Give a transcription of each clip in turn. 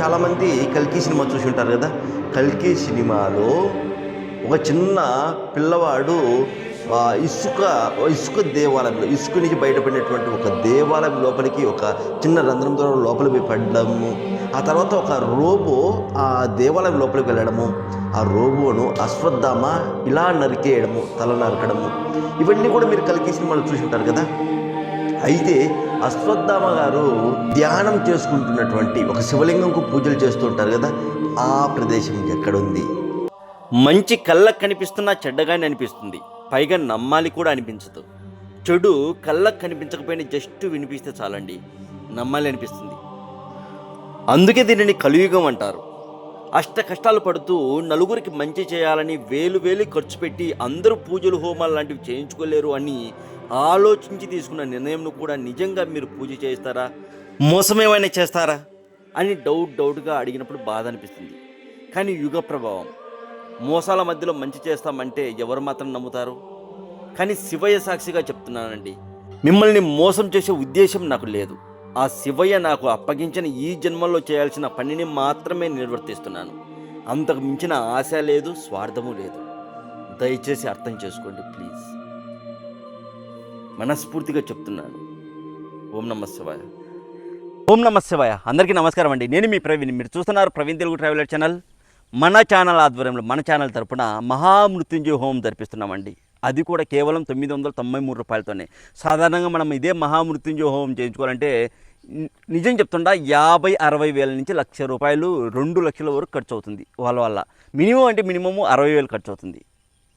చాలామంది కల్కి సినిమా చూసి ఉంటారు కదా. కల్కి సినిమాలో ఒక చిన్న పిల్లవాడు ఆ ఇసుక ఇసుక దేవాలయంలో ఇసుక నుంచి బయటపడినటువంటి ఒక దేవాలయం లోపలికి ఒక చిన్న రంధ్రం ద్వారా లోపలికి పోయి పడడము. ఆ తర్వాత ఒక రోబో ఆ దేవాలయం లోపలికి వెళ్ళడము. ఆ రోబోను అశ్వత్థామ ఇలా నరికేయడము తల నరకడము. ఇవన్నీ కూడా మీరు కలికి సినిమాలు చూసి ఉంటారు కదా. అయితే అశ్వత్థామ గారు ధ్యానం చేసుకుంటున్నటువంటి ఒక శివలింగంకు పూజలు చేస్తుంటారు కదా ఆ ప్రదేశం ఎక్కడుంది? మంచి కళ్ళకు కనిపిస్తున్నా చెడ్డగానే అనిపిస్తుంది. పైగా నమ్మాలి కూడా అనిపించదు. చెడు కళ్ళకు కనిపించకపోయినా జస్ట్ వినిపిస్తే చాలండి. నమ్మాలి అనిపిస్తుంది. అందుకే దీనిని కలియుగం అంటారు. అష్ట కష్టాలు పడుతూ నలుగురికి మంచి చేయాలని వేలు వేలు ఖర్చు పెట్టి అందరూ పూజలు హోమాలు లాంటివి చేయించుకోలేరు అని ఆలోచించి తీసుకున్న నిర్ణయంను కూడా నిజంగా మీరు పూజ చేస్తారా? మోసమేమైనా చేస్తారా? అని డౌట్ డౌట్గా అడిగినప్పుడు బాధ అనిపిస్తుంది. కానీ యుగ ప్రభావం. మోసాల మధ్యలో మంచి చేస్తామంటే ఎవరు మాత్రం నమ్ముతారు? కానీ శివయ్య సాక్షిగా చెప్తున్నానండి మిమ్మల్ని మోసం చేసే ఉద్దేశం నాకు లేదు. ఆ శివయ్య నాకు అప్పగించిన ఈ జన్మలో చేయాల్సిన పనిని మాత్రమే నిర్వర్తిస్తున్నాను. అంతకు మించిన ఆశ లేదు స్వార్థము లేదు. దయచేసి అర్థం చేసుకోండి ప్లీజ్. మనస్ఫూర్తిగా చెప్తున్నాను. ఓం నమ శివాయ. ఓం నమ శివాయ. అందరికీ నమస్కారం అండి. నేను మీ ప్రవీణ్. మీరు చూస్తున్నారు ప్రవీణ్ తెలుగు ట్రావెలర్ ఛానల్. మన ఛానల్ ఆధ్వర్యంలో మన ఛానల్ తరపున మహామృత్యుంజయ హోమం జరిపిస్తున్నామండి. అది కూడా కేవలం తొమ్మిది వందల తొంభై మూడు రూపాయలతోనే. సాధారణంగా మనం ఇదే మహామృత్యుంజయ హోమం చేయించుకోవాలంటే నిజం చెప్తుండా యాభై అరవై వేల నుంచి లక్ష రూపాయలు రెండు లక్షల వరకు ఖర్చు అవుతుంది వాళ్ళ వల్ల. మినిమం అంటే మినిమము అరవై వేలు ఖర్చు అవుతుంది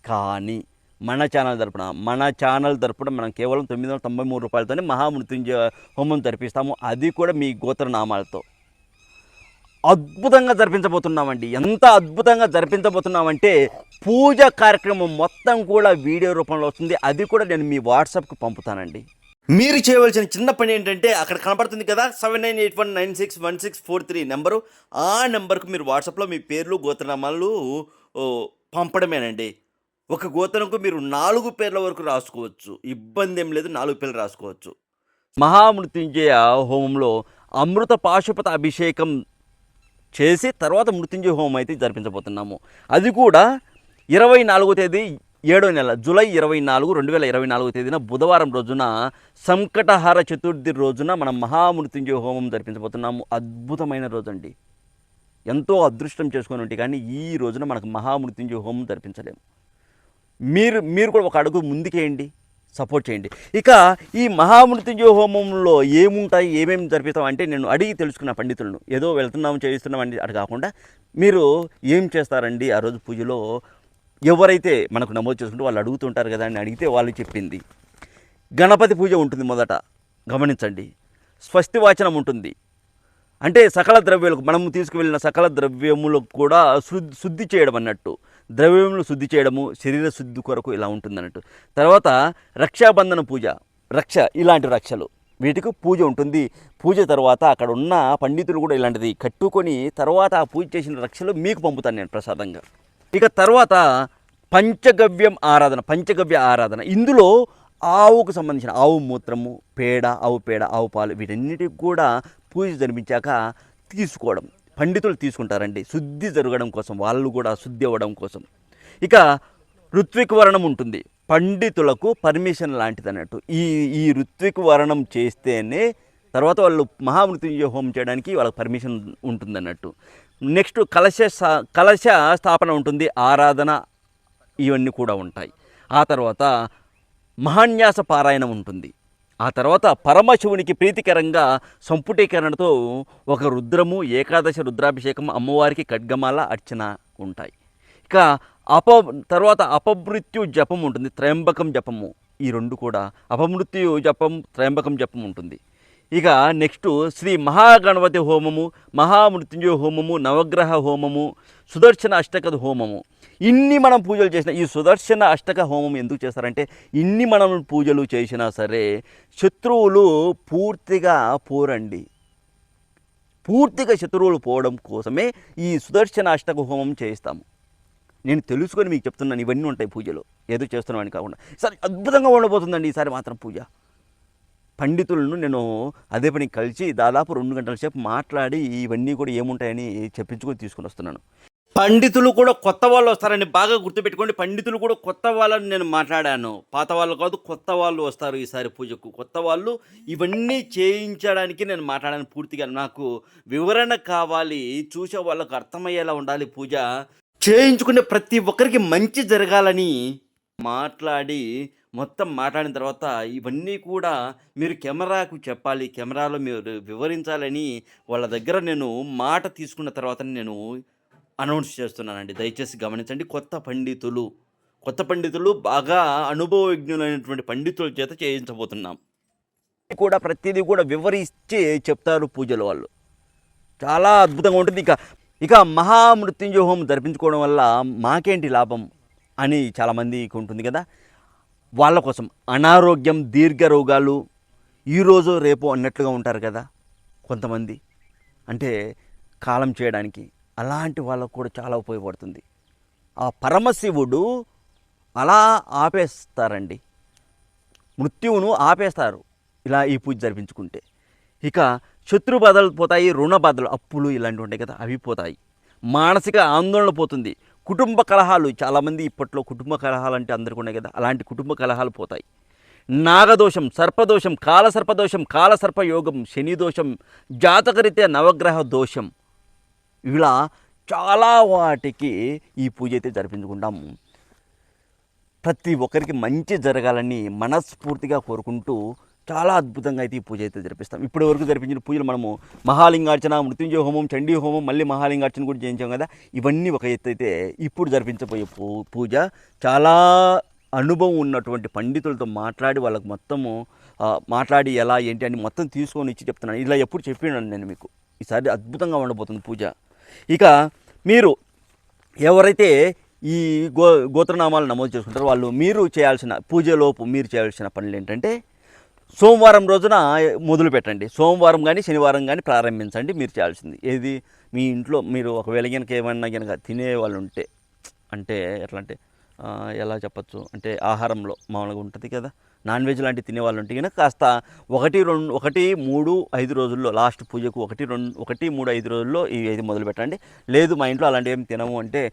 కానీ మన ఛానల్ తరపున మన ఛానల్ తరపున మనం కేవలం తొమ్మిది వందల తొంభై మూడు రూపాయలతోనే మహామృత్యుంజయ హోమం జరిపిస్తాము అది కూడా మీ గోత్రనామాలతో. అద్భుతంగా జరిపించబోతున్నామండి ఎంత అద్భుతంగా జరిపించబోతున్నామంటే పూజ కార్యక్రమం మొత్తం కూడా వీడియో రూపంలో వస్తుంది. అది కూడా నేను మీ వాట్సాప్కి పంపుతానండి. మీరు చేయవలసిన చిన్న పని ఏంటంటే అక్కడ కనపడుతుంది కదా seven nine eight one nine six one six four three number. ఆ నెంబర్కు మీరు వాట్సాప్లో మీ పేర్లు గోత్రనామాలు పంపడమేనండి. ఒక గోతనకు మీరు నాలుగు పేర్ల వరకు రాసుకోవచ్చు. ఇబ్బంది ఏం లేదు నాలుగు పేర్లు రాసుకోవచ్చు. మహామృత్యుంజయ హోమంలో అమృత పాశుపత అభిషేకం చేసి తర్వాత మృత్యుంజయ హోమం అయితే జరిపించబోతున్నాము. అది కూడా ఇరవై నాలుగో తేదీ ఏడో నెల జూలై ఇరవై నాలుగు రెండు వేల ఇరవై నాలుగో తేదీన బుధవారం రోజున సంకటహార చతుర్థి రోజున మనం మహామృత్యుంజయ హోమం జరిపించబోతున్నాము. అద్భుతమైన రోజు అండి ఎంతో అదృష్టం చేసుకొని ఉంటే కానీ ఈ రోజున మనకు మహామృత్యుంజయ హోమం జరిపించలేము. మీరు మీరు కూడా ఒక అడుగు ముందుకేయండి సపోర్ట్ చేయండి. ఇక ఈ మహామృత్యుంజయ హోమంలో ఏముంటాయి ఏమేమి జరిపిస్తాం అంటే నేను అడిగి తెలుసుకున్న పండితులను ఏదో వెళ్తున్నాం చేయిస్తున్నాం అండి అటు కాకుండా మీరు ఏం చేస్తారండి ఆ రోజు పూజలో? ఎవరైతే మనకు నమోదు చేసుకుంటే వాళ్ళు అడుగుతుంటారు కదా అని అడిగితే వాళ్ళు చెప్పింది. గణపతి పూజ ఉంటుంది మొదట గమనించండి. స్వస్తి వాచనం ఉంటుంది. అంటే సకల ద్రవ్యాలకు మనము తీసుకువెళ్ళిన సకల ద్రవ్యములకు కూడా శుద్ధి శుద్ధి చేయడం అన్నట్టు. ద్రవ్యములు శుద్ధి చేయడము శరీర శుద్ధి కొరకు ఇలా ఉంటుంది అన్నట్టు తర్వాత రక్షాబంధన పూజ రక్ష ఇలాంటి రక్షలు. వీటికి పూజ ఉంటుంది. పూజ తర్వాత అక్కడ ఉన్న పండితులు కూడా ఇలాంటిది కట్టుకొని తర్వాత ఆ పూజ చేసిన రక్షలు మీకు పంపుతాను నేను ప్రసాదంగా. ఇక తర్వాత పంచగవ్యం ఆరాధన పంచగవ్య ఆరాధన. ఇందులో ఆవుకు సంబంధించిన ఆవు మూత్రము పేడ ఆవు పేడ ఆవు పాలు వీటన్నిటికి కూడా పూజ జరిపించాక తీసుకోవడం. పండితులు తీసుకుంటారండి. శుద్ధి జరగడం కోసం వాళ్ళు కూడా శుద్ధి అవ్వడం కోసం. ఇక ఋత్విక్ వర్ణం ఉంటుంది. పండితులకు పర్మిషన్ లాంటిది అన్నట్టు ఈ ఈ ఋత్విక్ వర్ణం చేస్తేనే తర్వాత వాళ్ళు మహామృత్యుంజయ హోమం చేయడానికి వాళ్ళకి పర్మిషన్ ఉంటుంది అన్నట్టు నెక్స్ట్ కలశ కలశ స్థాపన ఉంటుంది. ఆరాధన ఇవన్నీ కూడా ఉంటాయి. ఆ తర్వాత మహాన్యాస పారాయణం ఉంటుంది. ఆ తర్వాత పరమశివునికి ప్రీతికరంగా సంపుటీకరణతో ఒక రుద్రము ఏకాదశి రుద్రాభిషేకం అమ్మవారికి ఖడ్గమాల అర్చన ఉంటాయి. ఇక అప తర్వాత అపమృత్యు జపం ఉంటుంది త్రయంబకం జపము. ఈ రెండు కూడా అపమృత్యు జపం త్రయంబకం జపం ఉంటుంది. ఇక నెక్స్ట్ శ్రీ మహాగణపతి హోమము మహామృత్యుంజయ హోమము నవగ్రహ హోమము సుదర్శన అష్టక హోమము. ఇన్ని మనం పూజలు చేసిన ఈ సుదర్శన అష్టక హోమం ఎందుకు చేస్తారంటే ఇన్ని మనం పూజలు చేసినా సరే శత్రువులు పూర్తిగా పోరండి. పూర్తిగా శత్రువులు పోవడం కోసమే ఈ సుదర్శన అష్టక హోమం చేయిస్తాము. నేను తెలుసుకొని మీకు చెప్తున్నాను ఇవన్నీ ఉంటాయి పూజలో. ఏదో చేస్తున్నామని కాకుండా. సరే అద్భుతంగా ఉండబోతుందండి ఈసారి మాత్రం పూజ. పండితులను నేను అదే పని కలిసి దాదాపు రెండు గంటల సేపు మాట్లాడి ఇవన్నీ కూడా ఏముంటాయని చెప్పించుకొని తీసుకుని వస్తున్నాను. పండితులు కూడా కొత్త వాళ్ళు వస్తారని బాగా గుర్తుపెట్టుకోండి. పండితులు కూడా కొత్త వాళ్ళని నేను మాట్లాడాను. పాత వాళ్ళు కాదు కొత్త వాళ్ళు వస్తారు ఈసారి పూజకు. కొత్త వాళ్ళు ఇవన్నీ చేయించడానికి నేను మాట్లాడాను పూర్తిగా. నాకు వివరణ కావాలి చూసే వాళ్ళకు అర్థమయ్యేలా ఉండాలి పూజ. చేయించుకునే ప్రతి ఒక్కరికి మంచి జరగాలని మాట్లాడి మొత్తం మాట్లాడిన తర్వాత ఇవన్నీ కూడా మీరు కెమెరాకు చెప్పాలి కెమెరాలో మీరు వివరించాలని వాళ్ళ దగ్గర నేను మాట తీసుకున్న తర్వాత నేను అనౌన్స్ చేస్తున్నానండి. దయచేసి గమనించండి కొత్త పండితులు కొత్త పండితులు బాగా అనుభవజ్ఞులైనటువంటి పండితుల చేత చేయించబోతున్నాం. కూడా ప్రతిదీ కూడా వివరించి చెప్తారు పూజలు వాళ్ళు. చాలా అద్భుతంగా ఉంటుంది. ఇక ఇక మహామృత్యుంజయ హోమం జరిపించుకోవడం వల్ల మాకేంటి లాభం అని చాలామందికి ఉంటుంది కదా. వాళ్ళ కోసం అనారోగ్యం దీర్ఘ రోగాలు ఈరోజు రేపు అన్నట్లుగా ఉంటారు కదా కొంతమంది. అంటే కాలం చేయడానికి అలాంటి వాళ్ళకు కూడా చాలా ఉపయోగపడుతుంది. ఆ పరమశివుడు అలా ఆపేస్తారండి. మృత్యువును ఆపేస్తారు ఇలా ఈ పూజ జరిపించుకుంటే. ఇక శత్రు బదలు పోతాయి రుణ బాధలు అప్పులు ఇలాంటివి ఉంటాయి కదా అవి పోతాయి. మానసిక ఆందోళన పోతుంది. కుటుంబ కలహాలు చాలామంది ఇప్పట్లో కుటుంబ కలహాలు అంటే అందరికీ ఉన్నాయి కదా అలాంటి కుటుంబ కలహాలు పోతాయి. నాగదోషం సర్పదోషం కాలసర్పదోషం కాలసర్పయోగం శనిదోషం శని దోషం జాతకరీత్యా నవగ్రహ దోషం. ఇలా చాలా వాటికి ఈ పూజ అయితే జరిపించుకుంటాము ప్రతి ఒక్కరికి మంచి జరగాలని మనస్ఫూర్తిగా కోరుకుంటూ చాలా అద్భుతంగా అయితే ఈ పూజ అయితే జరిపిస్తాం. ఇప్పటి వరకు జరిపించిన పూజలు మనము మహాలింగార్చన మృత్యుంజయ హోమం చండీ హోమం మళ్ళీ మహాలింగార్చన కూడా చేయించాం కదా. ఇవన్నీ ఒక ఎత్తు అయితే ఇప్పుడు జరిపించబోయే పూ పూజ. చాలా అనుభవం ఉన్నటువంటి పండితులతో మాట్లాడి వాళ్ళకు మొత్తము మాట్లాడి ఎలా ఏంటి అని మొత్తం తీసుకొని ఇచ్చి చెప్తున్నాను. ఇలా ఎప్పుడు చెప్పినాను నేను మీకు. ఈసారి అద్భుతంగా ఉండబోతుంది పూజ. ఇక మీరు ఎవరైతే ఈ గో గోత్రనామాలు నమోదు చేసుకుంటారో వాళ్ళు మీరు చేయాల్సిన పూజలోపు మీరు చేయాల్సిన పనులు ఏంటంటే సోమవారం రోజున మొదలు పెట్టండి సోమవారం కానీ శనివారం కానీ ప్రారంభించండి మీరు చేయాల్సింది. ఏది? మీ ఇంట్లో మీరు ఒకవేళ కనుక ఏమన్నా కనుక తినే వాళ్ళు ఉంటే అంటే ఎట్లా అంటే ఎలా చెప్పచ్చు? అంటే ఆహారంలో మామూలుగా ఉంటుంది కదా. నాన్ వెజ్ లాంటివి తినే వాళ్ళు ఉంటే కనుక కాస్త ఒకటి రెండు ఒకటి మూడు ఐదు రోజుల్లో లాస్ట్ పూజకు ఒకటి రెండు ఒకటి మూడు ఐదు రోజుల్లో ఇవి అయితే మొదలు పెట్టండి లేదు మా ఇంట్లో అలాంటివి ఏమి తినము అంటే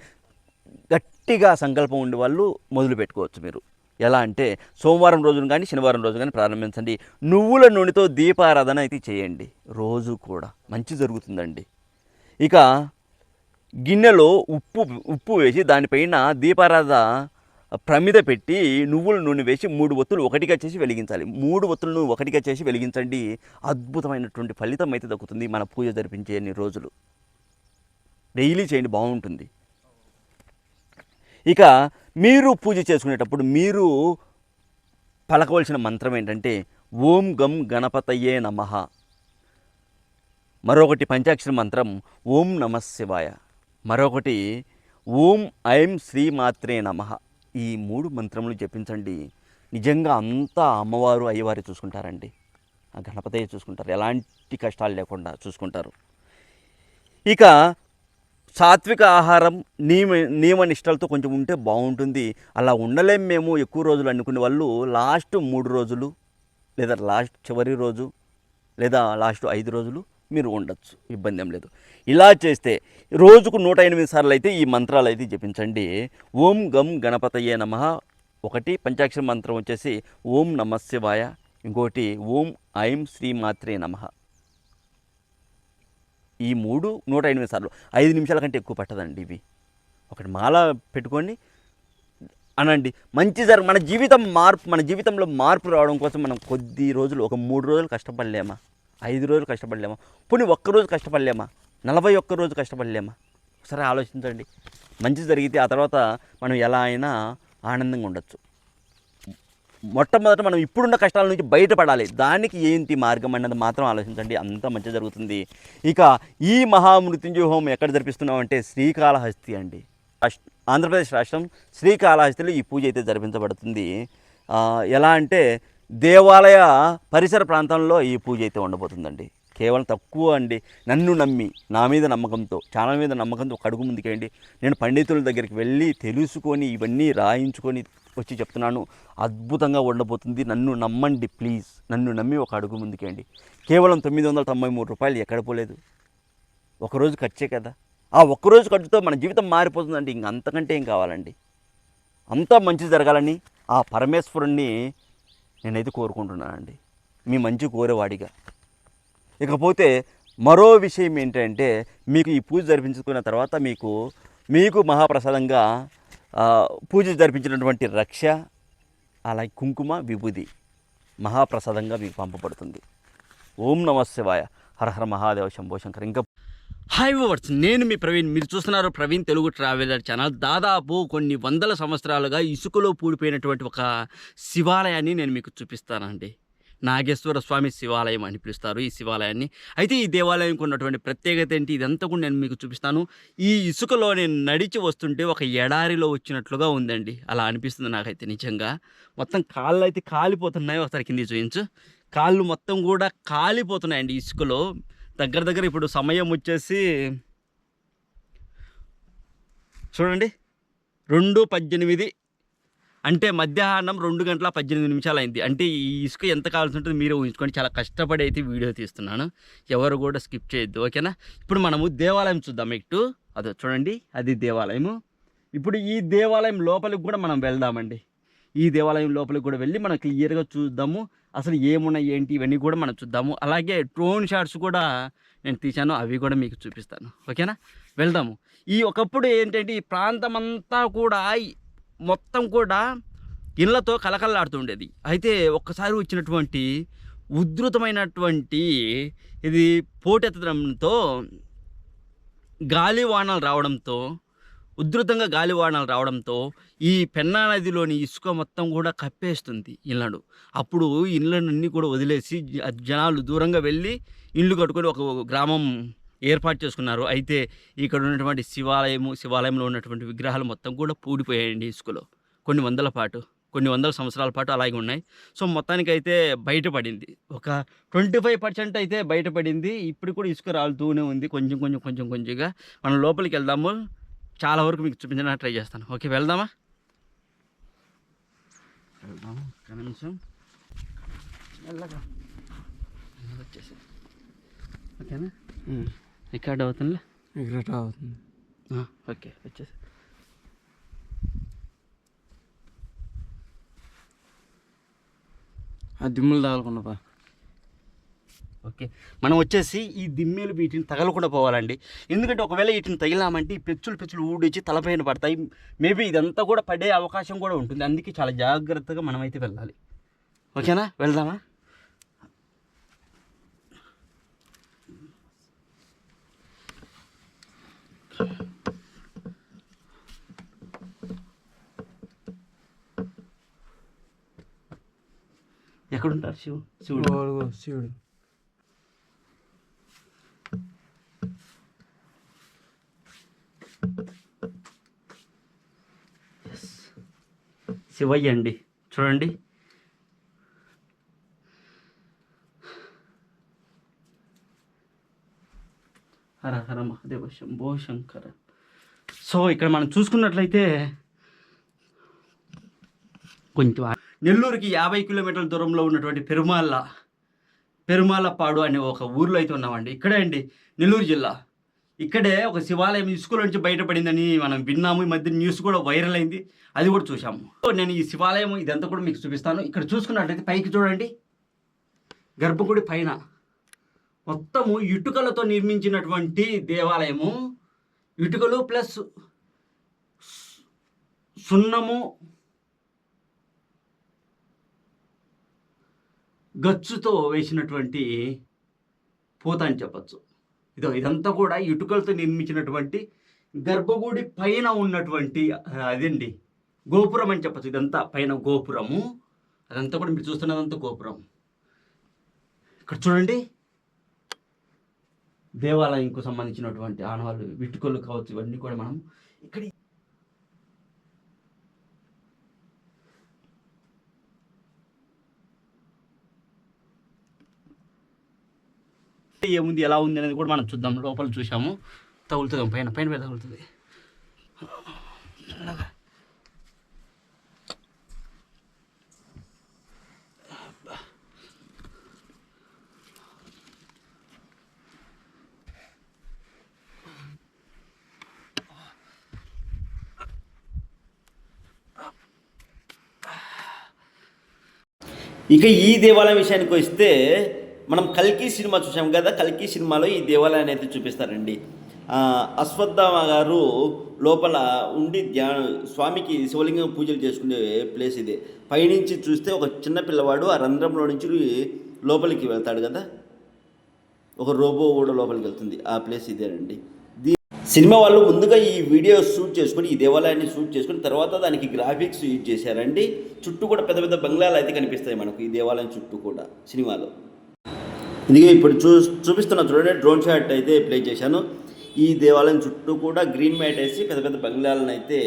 గట్టిగా సంకల్పం ఉండే వాళ్ళు మొదలు పెట్టుకోవచ్చు మీరు. ఎలా అంటే సోమవారం రోజున కానీ శనివారం రోజు కానీ ప్రారంభించండి. నువ్వుల నూనెతో దీపారాధన అయితే చేయండి. రోజు కూడా మంచి జరుగుతుందండి. ఇక గిన్నెలో ఉప్పు ఉప్పు వేసి దానిపైన దీపారాధ ప్రమిద పెట్టి నువ్వుల నూనె వేసి మూడు ఒత్తులు ఒకటిగా చేసి వెలిగించాలి. మూడు ఒత్తులను ఒకటిగా చేసి వెలిగించండి. అద్భుతమైనటువంటి ఫలితం అయితే దక్కుతుంది మన పూజ జరిపించే అన్ని రోజులు. డైలీ చేయండి బాగుంటుంది. ఇక మీరు పూజ చేసుకునేటప్పుడు మీరు పలకవలసిన మంత్రం ఏంటంటే ఓం గం గణపతయే నమః. మరొకటి పంచాక్షర మంత్రం ఓం నమ శివాయ. మరొకటి ఓం ఐం శ్రీమాత్రే నమః. ఈ మూడు మంత్రములు జపించండి. నిజంగా అంతా అమ్మవారు అయ్యవారు చూసుకుంటారండి. ఆ గణపతయ్య చూసుకుంటారు. ఎలాంటి కష్టాలు లేకుండా చూసుకుంటారు. ఇక సాత్విక ఆహారం నియమ నియమ నిష్టలతో కొంచెం ఉంటే బాగుంటుంది. అలా ఉండలేం మేము ఎక్కువ రోజులు అనుకునే వాళ్ళు లాస్ట్ మూడు రోజులు లేదా లాస్ట్ చివరి రోజు లేదా లాస్ట్ ఐదు రోజులు మీరు ఉండొచ్చు. ఇబ్బంది ఏం లేదు. ఇలా చేస్తే రోజుకు నూట ఎనిమిది సార్లు అయితే ఈ మంత్రాలు అయితే జపించండి. ఓం గం గణపతయే నమ. ఒకటి పంచాక్షర మంత్రం వచ్చేసి ఓం నమశివాయ ఇంకోటి ఓం ఐం శ్రీమాత్రే నమః. ఈ మూడు నూట ఎనిమిది సార్లు. ఐదు నిమిషాల కంటే ఎక్కువ పట్టదండి ఇవి. ఒకటి మాల పెట్టుకొని అనండి. మంచి జర మన జీవితం మార్పు మన జీవితంలో మార్పు రావడం కోసం మనం కొద్ది రోజులు ఒక మూడు రోజులు కష్టపడలేమా? ఐదు రోజులు కష్టపడలేమా? పోనీ ఒక్క రోజు కష్టపడలేమా? నలభై ఒక్క రోజు కష్టపడలేమా? ఒకసారి ఆలోచించండి. మంచి జరిగితే ఆ తర్వాత మనం ఎలా అయినా ఆనందంగా ఉండొచ్చు. మొట్టమొదట మనం ఇప్పుడున్న కష్టాల నుంచి బయటపడాలి. దానికి ఏంటి మార్గం అన్నది మాత్రం ఆలోచించండి. అంత మంచి జరుగుతుంది. ఇక ఈ మహామృత్యుంజయ హోమం ఎక్కడ జరిపిస్తున్నాం అంటే శ్రీకాళహస్తి అండి. ఆంధ్రప్రదేశ్ రాష్ట్రం శ్రీకాళహస్తిలో ఈ పూజ అయితే జరిపించబడుతుంది. ఎలా అంటే దేవాలయ పరిసర ప్రాంతంలో ఈ పూజ అయితే ఉండబోతుందండి. కేవలం తక్కువ అండి. నన్ను నమ్మి నా మీద నమ్మకంతో ఛానల్ మీద నమ్మకంతో ఒక అడుగు ముందుకేయండి. నేను పండితుల దగ్గరికి వెళ్ళి తెలుసుకొని ఇవన్నీ రాయించుకొని వచ్చి చెప్తున్నాను. అద్భుతంగా ఉండబోతుంది నన్ను నమ్మండి ప్లీజ్. నన్ను నమ్మి ఒక అడుగు ముందుకేయండి. కేవలం తొమ్మిది వందల తొంభై మూడు రూపాయలు ఎక్కడ పోలేదు? ఒకరోజు ఖర్చే కదా. ఆ ఒక్కరోజు ఖర్చుతో మన జీవితం మారిపోతుందండి. ఇంక అంతకంటే ఏం కావాలండి? అంతా మంచి జరగాలని ఆ పరమేశ్వరుణ్ణి నేనైతే కోరుకుంటున్నానండి. మీ మంచి కోరేవాడిగా. ఇకపోతే మరో విషయం ఏంటంటే మీకు ఈ పూజ జరిపించుకున్న తర్వాత మీకు మీకు మహాప్రసాదంగా పూజ జరిపించినటువంటి రక్ష అలాగే కుంకుమ విభూది మహాప్రసాదంగా మీకు పంపబడుతుంది. ఓం నమ శివాయ. హర హర మహాదేవ శంభో శంకర్. ఇంకా హాయ్ వర్డ్స్ నేను మీ ప్రవీణ్. మీరు చూస్తున్నారు ప్రవీణ్ తెలుగు ట్రావెలర్ ఛానల్ దాదాపు కొన్ని వందల సంవత్సరాలుగా ఇసుకలో పూడిపోయినటువంటి ఒక శివాలయాన్ని నేను మీకు చూపిస్తానండి. నాగేశ్వర స్వామి శివాలయం అని పిలుస్తారు ఈ శివాలయాన్ని. అయితే ఈ దేవాలయంకి ఉన్నటువంటి ప్రత్యేకత ఏంటి? ఇదంతా కూడా నేను మీకు చూపిస్తాను. ఈ ఇసుకలో నేను నడిచి వస్తుంటే ఒక ఎడారిలో వచ్చినట్లుగా ఉందండి. అలా అనిపిస్తుంది నాకైతే నిజంగా. మొత్తం కాళ్ళు అయితే కాలిపోతున్నాయి. ఒకసారి కింది చూపించు కాళ్ళు మొత్తం కూడా కాలిపోతున్నాయండి ఇసుకలో. దగ్గర దగ్గర ఇప్పుడు సమయం వచ్చేసి చూడండి. రెండు పద్దెనిమిది అంటే మధ్యాహ్నం రెండు గంటల పద్దెనిమిది నిమిషాలు అయింది అంటే ఈ ఇసుక ఎంత కావాల్సి ఉంటుంది మీరే ఊహించుకోండి. చాలా కష్టపడి అయితే వీడియో తీస్తున్నాను. ఎవరు కూడా స్కిప్ చేయొద్దు. ఓకేనా? ఇప్పుడు మనము దేవాలయం చూద్దాం ఇటు. అదో చూడండి. అది దేవాలయము. ఇప్పుడు ఈ దేవాలయం లోపలికి కూడా మనం వెళ్దామండి. ఈ దేవాలయం లోపలికి కూడా వెళ్ళి మనం క్లియర్గా చూద్దాము. అసలు ఏమున్నాయి ఏంటి ఇవన్నీ కూడా మనం చూద్దాము. అలాగే డ్రోన్ షాట్స్ కూడా నేను తీశాను. అవి కూడా మీకు చూపిస్తాను. ఓకేనా? వెళ్దాము. ఈ ఒకప్పుడు ఏంటంటే ఈ ప్రాంతం అంతా కూడా మొత్తం కూడా ఇళ్ళతో కలకల్లాడుతుండేది అయితే ఒక్కసారి వచ్చినటువంటి ఉధృతమైనటువంటి ఇది పోటెత్తడంతో గాలివానలు రావడంతో ఉధృతంగా గాలివానలు రావడంతో ఈ పెన్నా నదిలోని ఇసుక మొత్తం కూడా కప్పేస్తుంది ఇళ్ళను. అప్పుడు ఇళ్ళన్నీ కూడా వదిలేసి జనాలు దూరంగా వెళ్ళి ఇల్లు కట్టుకొని ఒక గ్రామం ఏర్పాటు చేసుకున్నారు. అయితే ఇక్కడ ఉన్నటువంటి శివాలయము శివాలయంలో ఉన్నటువంటి విగ్రహాలు మొత్తం కూడా పూడిపోయాయండి ఇసుకలో. కొన్ని వందల పాటు కొన్ని వందల సంవత్సరాల పాటు అలాగే ఉన్నాయి. సో మొత్తానికి అయితే బయటపడింది. ఒక ట్వంటీ ఫైవ్ పర్సెంట్ అయితే బయటపడింది. ఇప్పుడు కూడా ఇసుక రాలుతూనే ఉంది. కొంచెం కొంచెం కొంచెం కొంచెంగా. మనం లోపలికి వెళ్దాము. చాలా వరకు మీకు చూపించడానికి ట్రై చేస్తాను. ఓకే వెళ్దామా? వెళ్దాము. ఒక్క నిమిషం. మెల్లగా. వచ్చేసి ఓకేనా? రికార్డ్ అవుతుందిలే? రిగ్రెట్ అవుతుంది. ఓకే వచ్చేసి. ఆ దిమ్ములు తగలకుండా ఓకే మనం వచ్చేసి ఈ దిమ్మేలు వీటిని తగలకుండా పోవాలండి. ఎందుకంటే ఒకవేళ వీటిని తగిలామంటే ఈ పెచ్చులు పెచ్చులు ఊడిచి తలపైన పడతాయి. మేబీ ఇదంతా కూడా పడే అవకాశం కూడా ఉంటుంది. అందుకే చాలా జాగ్రత్తగా మనమైతే వెళ్ళాలి. ఓకేనా? వెళ్దామా? ఎక్కడుంటారు? శివు శివుడు. శివుడు. శివయ్య అండి. చూడండి. హర హర మహాదేవ శంభో శంకర. సో ఇక్కడ మనం చూసుకున్నట్లయితే కొంచెం నెల్లూరుకి యాభై కిలోమీటర్ల దూరంలో ఉన్నటువంటి పెరుమాళ్ళ పెరుమాళ్ళపాడు అనే ఒక ఊర్లో అయితే ఉన్నామండి. ఇక్కడే అండి నెల్లూరు జిల్లా. ఇక్కడే ఒక శివాలయం ఇసుకలో నుంచి బయటపడిందని మనం విన్నాము. ఈ మధ్య న్యూస్ కూడా వైరల్ అయింది. అది కూడా చూసాము నేను ఈ శివాలయం ఇదంతా కూడా మీకు చూపిస్తాను. ఇక్కడ చూసుకున్నట్లయితే పైకి చూడండి. గర్భగుడి పైన మొత్తము ఇటుకలతో నిర్మించినటువంటి దేవాలయము. ఇటుకలు ప్లస్ సున్నము గచ్చుతో వేసినటువంటి పూత అని చెప్పచ్చు. ఇదో ఇదంతా కూడా ఇటుకలతో నిర్మించినటువంటి గర్భగుడి పైన ఉన్నటువంటి అదండి గోపురం అని చెప్పచ్చు. ఇదంతా పైన గోపురము. అదంతా కూడా మీరు చూస్తున్నదంతా గోపురం. ఇక్కడ చూడండి. దేవాలయంకు సంబంధించినటువంటి ఆనవాళ్ళు ఇటుకలు కావచ్చు ఇవన్నీ కూడా మనం ఇక్కడ ఏముంది ఎలా ఉంది అనేది కూడా మనం చూద్దాం. లోపల చూసాము తగులుతుంది పైన పైన పైన తగులుతుంది. ఇక ఈ దేవాలయం విషయానికి వస్తే మనం కల్కి సినిమా చూసాం కదా కల్కి సినిమాలో ఈ దేవాలయాన్ని అయితే చూపిస్తారండి. అశ్వత్థామ గారు లోపల ఉండి ధ్యా స్వామికి శివలింగం పూజలు చేసుకునే ప్లేస్ ఇది. పైనుంచి చూస్తే ఒక చిన్న పిల్లవాడు ఆ రంధ్రంలో నుంచి లోపలికి వెళ్తాడు కదా. ఒక రోబో కూడా లోపలికి వెళ్తుంది. ఆ ప్లేస్ ఇదేనండి. సినిమా వాళ్ళు ముందుగా ఈ వీడియో షూట్ చేసుకుని ఈ దేవాలయాన్ని షూట్ చేసుకుని తర్వాత దానికి గ్రాఫిక్స్ యూజ్ చేశారండి. చుట్టూ కూడా పెద్ద పెద్ద బంగ్లాలు అయితే కనిపిస్తాయి మనకు ఈ దేవాలయం చుట్టూ కూడా సినిమాలో. ఇదిగో ఇప్పుడు చూ చూపిస్తున్న చూడండి డ్రోన్ షాట్ అయితే ప్లే చేశాను. ఈ దేవాలయం చుట్టూ కూడా గ్రీన్ మ్యాట్ వేసి పెద్ద పెద్ద బంగ్లాలను అయితే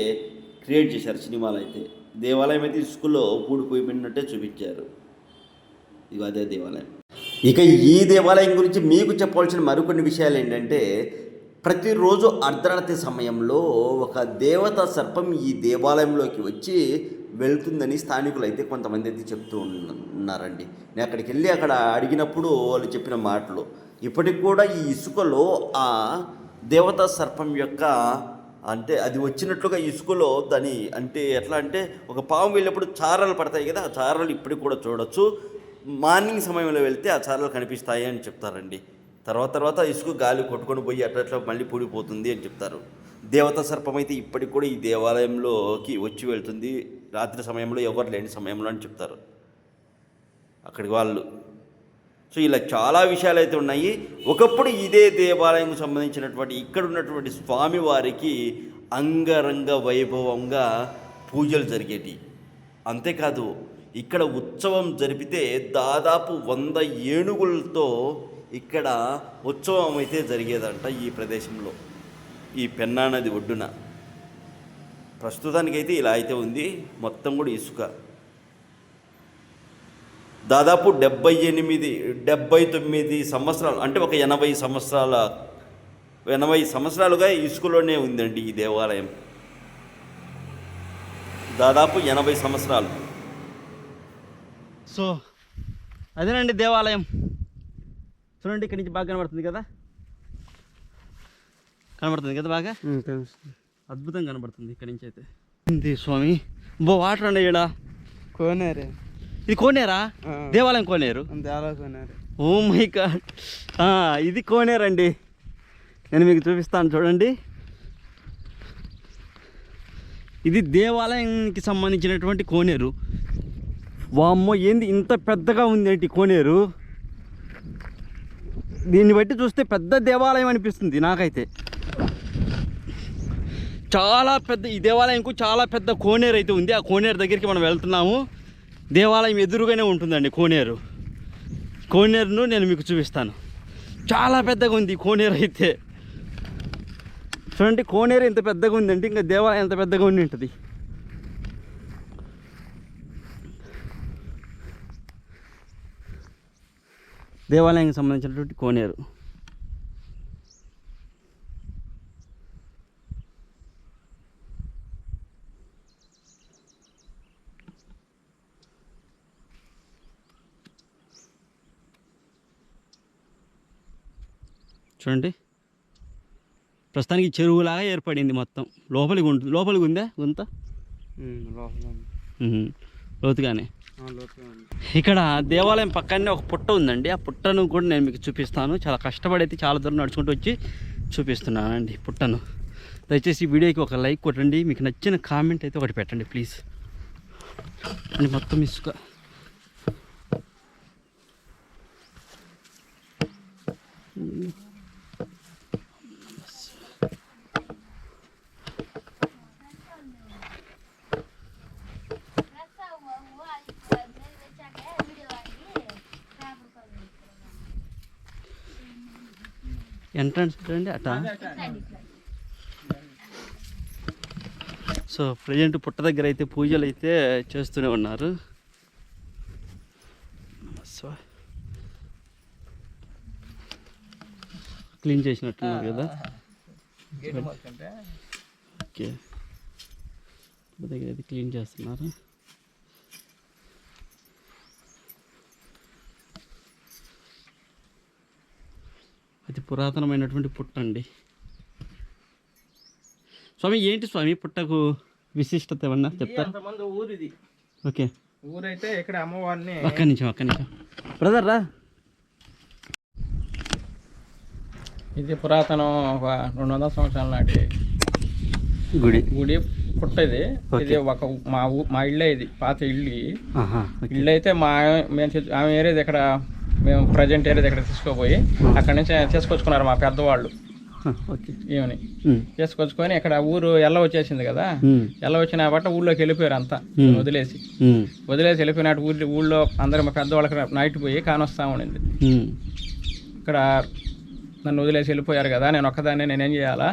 క్రియేట్ చేశారు సినిమాలో అయితే. దేవాలయం అయితే ఇసుకలో పూడిపోయినట్టే చూపించారు. ఇక అదే దేవాలయం. ఇక ఈ దేవాలయం గురించి మీకు చెప్పవలసిన మరికొన్ని విషయాలు ఏంటంటే ప్రతిరోజు అర్ధరాత్రి సమయంలో ఒక దేవత సర్పం ఈ దేవాలయంలోకి వచ్చి వెళ్తుందని స్థానికులు అయితే కొంతమంది అయితే చెప్తూ ఉన్నారండి. నేను అక్కడికి వెళ్ళి అక్కడ అడిగినప్పుడు వాళ్ళు చెప్పిన మాటలు. ఇప్పటికి కూడా ఈ ఇసుకలో ఆ దేవతా సర్పం యొక్క అంటే అది వచ్చినట్లుగా ఇసుకలో దాని అంటే ఎట్లా అంటే ఒక పాము వెళ్ళినప్పుడు చారలు పడతాయి కదా ఆ చారలు ఇప్పటికి కూడా చూడొచ్చు. మార్నింగ్ సమయంలో వెళ్తే ఆ చారలు కనిపిస్తాయి అని చెప్తారండి. తర్వాత తర్వాత ఇసుక గాలి కొట్టుకొని పోయి అట్లా మళ్ళీ పూడిపోతుంది అని చెప్తారు. దేవతా సర్పం అయితే ఇప్పటికి కూడా ఈ దేవాలయంలోకి వచ్చి వెళ్తుంది. రాత్రి సమయంలో ఎవరు లేని సమయంలో అని చెప్తారు. అక్కడికి వాళ్ళు. సో ఇలా చాలా విషయాలు అయితే ఉన్నాయి. ఒకప్పుడు ఇదే దేవాలయం సంబంధించినటువంటి ఇక్కడ ఉన్నటువంటి స్వామివారికి అంగరంగ వైభవంగా పూజలు జరిగేటి. అంతేకాదు ఇక్కడ ఉత్సవం జరిపితే దాదాపు వంద ఏనుగులతో ఇక్కడ ఉత్సవం అయితే జరిగేదంట ఈ ప్రదేశంలో. ఈ పెన్నా నది ఒడ్డున. ప్రస్తుతానికైతే ఇలా అయితే ఉంది. మొత్తం కూడా ఇసుక. దాదాపు డెబ్బై ఎనిమిది డెబ్బై తొమ్మిది సంవత్సరాలు అంటే ఒక ఎనభై సంవత్సరాల ఎనభై సంవత్సరాలుగా ఇసుకలోనే ఉందండి ఈ దేవాలయం. దాదాపు ఎనభై సంవత్సరాలు. సో అదేనండి దేవాలయం. చూడండి ఇక్కడి నుంచి బాగా కనబడుతుంది కదా? కనబడుతుంది కదా బాగా? అద్భుతంగా కనబడుతుంది ఇక్కడి నుంచి అయితే. స్వామి? బో వాటర్ అండి ఇక్కడ కోనేరే. ఇది కోనేరా. దేవాలయం కోనేరు? అలా కోనేరే. Oh my God. ఇది కోనేరండి. నేను మీకు చూపిస్తాను చూడండి. ఇది దేవాలయానికి సంబంధించినటువంటి కోనేరు. వామ్మో ఏంది ఇంత పెద్దగా ఉంది ఏంటి కోనేరు? దీన్ని బట్టి చూస్తే పెద్ద దేవాలయం అనిపిస్తుంది నాకైతే. చాలా పెద్ద ఈ దేవాలయంకు చాలా పెద్ద కోనేరు అయితే ఉంది. ఆ కోనేరు దగ్గరికి మనం వెళ్తున్నాము. దేవాలయం ఎదురుగానే ఉంటుందండి కోనేరు. కోనేరును నేను మీకు చూపిస్తాను. చాలా పెద్దగా ఉంది కోనేరు అయితే. చూడండి కోనేరు ఇంత పెద్దగా ఉందండి ఇంకా దేవాలయం ఎంత పెద్దగా ఉండి ఉంటుంది. దేవాలయానికి సంబంధించినటువంటి కోనేరు. చూడండి. ప్రస్తుతానికి చెరువులాగా ఏర్పడింది మొత్తం. లోపలికి ఉంటుంది లోపలికి ఉందా. గుంత. లోతుగానే. ఇక్కడ దేవాలయం పక్కనే ఒక పుట్ట ఉందండి. ఆ పుట్టను కూడా నేను మీకు చూపిస్తాను. చాలా కష్టపడి అయితే చాలా దూరం నడుచుకుంటూ వచ్చి చూపిస్తున్నానండి పుట్టను. దయచేసి వీడియోకి ఒక లైక్ కొట్టండి. మీకు నచ్చిన కామెంట్ అయితే ఒకటి పెట్టండి ప్లీజ్. అని మొత్తం ఇసుక ఎంట్రన్స్ చూడండి అట? సో ప్రజెంట్ పుట్ట దగ్గర అయితే పూజలు అయితే చేస్తూనే ఉన్నారు. సో క్లీన్ చేసినట్టున్నారు కదా? ఓకే. దగ్గర అయితే క్లీన్ చేస్తున్నారు. అతి పురాతనమైనటువంటి పుట్ట అండి స్వామి ఏంటి స్వామి పుట్టకు విశిష్టత ఏమన్నా చెప్తారా? ఊరిది. ఓకే. ఊరైతే ఇక్కడ అమ్మవారిని ఒక్క నిమిషం ఒక్క నిమిషం. బ్రదర్ రా. ఇది పురాతనం ఒక రెండు వందల సంవత్సరాల నాటి గుడి. గుడి పుట్ట ఇది ఇది ఒక మా ఊ మా ఇల్లే ఇది పాత ఇల్లు. ఇల్లు అయితే మా మేము ఆమె ఏరియాది ఇక్కడ మేము ప్రజెంట్ ఏరియాది ఇక్కడ తీసుకోపోయి అక్కడ నుంచి తీసుకొచ్చుకున్నారు మా పెద్దవాళ్ళు. ఈమెని ఉమ్, తీసుకొచ్చుకొని ఇక్కడ ఊరు ఎల్ల వచ్చేసింది కదా ఎల్ల వచ్చిన బట్ట ఊళ్ళోకి వెళ్ళిపోయారు అంతా. వదిలేసి. వదిలేసి వెళ్ళిపోయినట్టు ఊళ్ళో ఊళ్ళో అందరూ మా పెద్దవాళ్ళకి నైట్ పోయి కానొస్తా ఉండింది. ఇక్కడ నన్ను వదిలేసి వెళ్ళిపోయారు కదా నేను ఒక్కదాన్ని నేనేం చేయాలా?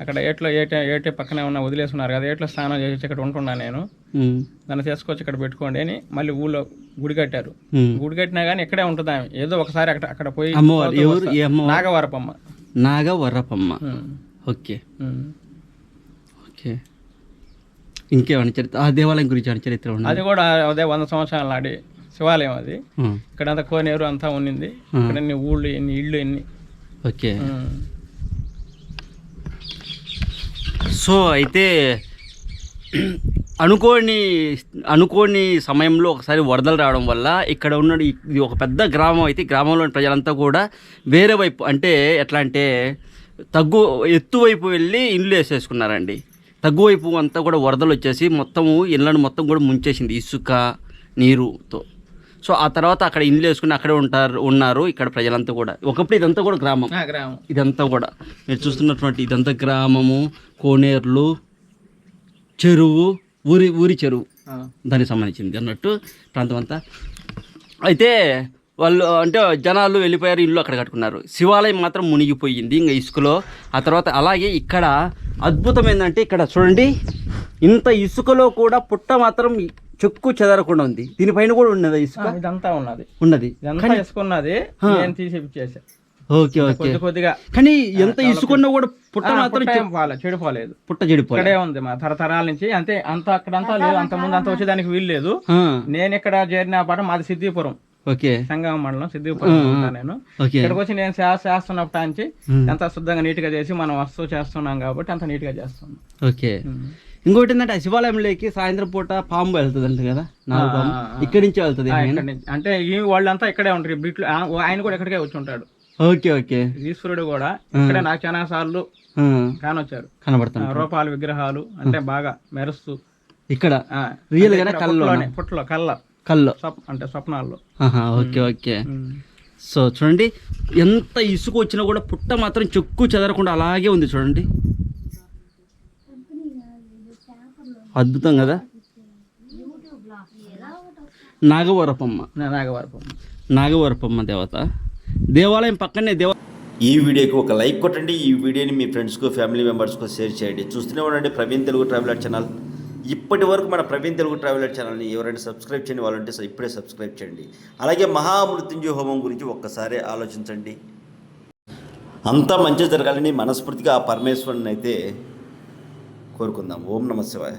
అక్కడ ఏట్లో ఏటే ఏటే పక్కనే ఉన్న వదిలేసి ఉన్నారు కదా ఏట్లో స్నానం చేసి ఇక్కడ ఉంటున్నా నేను. ఉమ్, నన్ను తీసుకొచ్చి ఇక్కడ పెట్టుకోండి అని మళ్ళీ ఊళ్ళో గుడి కట్టారు. గుడి కట్టినా కానీ ఇక్కడే ఉంటుంది? ఆమె ఏదో ఒకసారి అక్కడ అక్కడ పోయి నాగవరపమ్మ. నాగవరపమ్మ. ఓకే. ఓకే. ఇంకేమైనా చరిత్ర? ఆ దేవాలయం గురించి చరిత్ర అది కూడా అదే వంద సంవత్సరాల నాటి శివాలయం అది. ఇక్కడంతా కోనేరు అంతా ఉన్నింది. ఇక్కడ ఎన్ని ఊళ్ళు ఎన్ని ఇళ్ళు ఎన్ని. ఓకే. సో అయితే అనుకోని అనుకోని సమయంలో ఒకసారి వరదలు రావడం వల్ల ఇక్కడ ఉన్న ఈ- ఇది ఒక పెద్ద గ్రామం అయితే గ్రామంలోని ప్రజలంతా కూడా వేరే వైపు అంటే ఎట్లా అంటే తగ్గు ఎత్తు వైపు వెళ్ళి ఇండ్లు వేసేసుకున్నారండి. తగ్గు వైపు అంతా కూడా వరదలు వచ్చేసి మొత్తము ఇళ్ళను మొత్తం కూడా ముంచేసింది ఇసుక నీరుతో సో ఆ తర్వాత అక్కడ ఇండ్లు వేసుకుని అక్కడే ఉంటారు ఉన్నారు ఇక్కడ ప్రజలంతా కూడా. ఒకప్పుడు ఇదంతా కూడా గ్రామం. గ్రామం. ఇదంతా కూడా. మీరు చూస్తున్నటువంటి ఇదంతా గ్రామము కోనేరులు చెరువు ఊరి ఊరి చెరువు. దానికి సంబంధించింది అన్నట్టు ప్రాంతం అంతా. అయితే వాళ్ళు అంటే జనాలు వెళ్ళిపోయారు ఇల్లు అక్కడ కట్టుకున్నారు. శివాలయం మాత్రం మునిగిపోయింది ఇంకా ఇసుకలో. ఆ తర్వాత అలాగే ఇక్కడ అద్భుతం ఏంటంటే ఇక్కడ చూడండి ఇంత ఇసుకలో కూడా పుట్ట మాత్రం చెక్కు చెదరకుండా ఉంది. దీనిపైన కూడా ఉన్నది ఇసుక? ఇదంతా ఉన్నది. ఉన్నది. ఇదంతా నేను తీసి ఓకే ఓకే. కొద్ది కొద్దిగా. కానీ ఎంత ఇసుకున్నా కూడా పుట్ట మాత్రం చెడిపోలేదు. పుట్ట చెడిపోయి ఇక్కడే ఉంది మా తరతరాల నుంచి. అంతే అంత అక్కడంతా లేదు. అంత ముందు అంత వచ్చేదానికి వీలు లేదు. నేను ఇక్కడ చేరిన పాట మాది సిద్ధిపురం సంగమ మండలం సిద్ధిపురం ఉంటా నేను. ఇక్కడికి వచ్చి నేను చేస్త- చేస్తున్నప్పటి నుంచి. ఎంత శుద్ధంగా నీట్గా చేసి మనం వస్తువు చేస్తున్నాం కాబట్టి అంత నీట్గా చేస్తున్నాం. ఓకే. ఇంకోటి ఏంటంటే శివాలయంలోకి సాయంత్రం పూట పాము వెళ్తుంది అంట కదా. ఇక్కడి నుంచి వెళ్తుంది. అంటే ఈ వాళ్ళంతా ఇక్కడే ఉంటారు. బిట్లు ఆయన కూడా ఇక్కడికే వచ్చి ఉంటాడు. Okay okay. ఈశ్వరుడు కూడా ఇక్కడే నాకు చాలా సార్లు కానొచ్చారు ఆ, కనబడుతుంది రూపాలు విగ్రహాలు అంటే బాగా మెరుస్తూ. ఇక్కడ రియల్ ఇక్కడ కళ్ళలోనా? పుట్టలో కళ్ళ. కళ్ళు. స్వప్ అంటే స్వప్నాల్లో. Okay okay. సో చూడండి ఎంత ఇసుక వచ్చినా కూడా పుట్ట మాత్రం చెక్కు చెదరకుండా అలాగే ఉంది చూడండి. అద్భుతం కదా? నాగవరపమ్మ. నా- నాగవరపం నాగవరపమ్మ దేవత. దేవాలయం పక్కనే దేవ ఈ వీడియోకి ఒక లైక్ కొట్టండి. ఈ వీడియోని మీ ఫ్రెండ్స్కు ఫ్యామిలీ మెంబర్స్కు షేర్ చేయండి. చూస్తూనే ఉండండి ప్రవీణ్ తెలుగు ట్రావెలర్ ఛానల్ ఇప్పటి వరకు మన ప్రవీణ్ తెలుగు ట్రావెలర్ ఛానల్ని ఎవరైనా సబ్స్క్రైబ్ చేయని వాళ్ళంటే స- ఇప్పుడే సబ్స్క్రైబ్ చేయండి. అలాగే మహామృత్యుంజయ హోమం గురించి ఒక్కసారి ఆలోచించండి. అంతా మంచి జరగాలని మనస్ఫూర్తిగా ఆ పరమేశ్వరుని అయితే కోరుకుందాం. ఓం నమ శివాయ.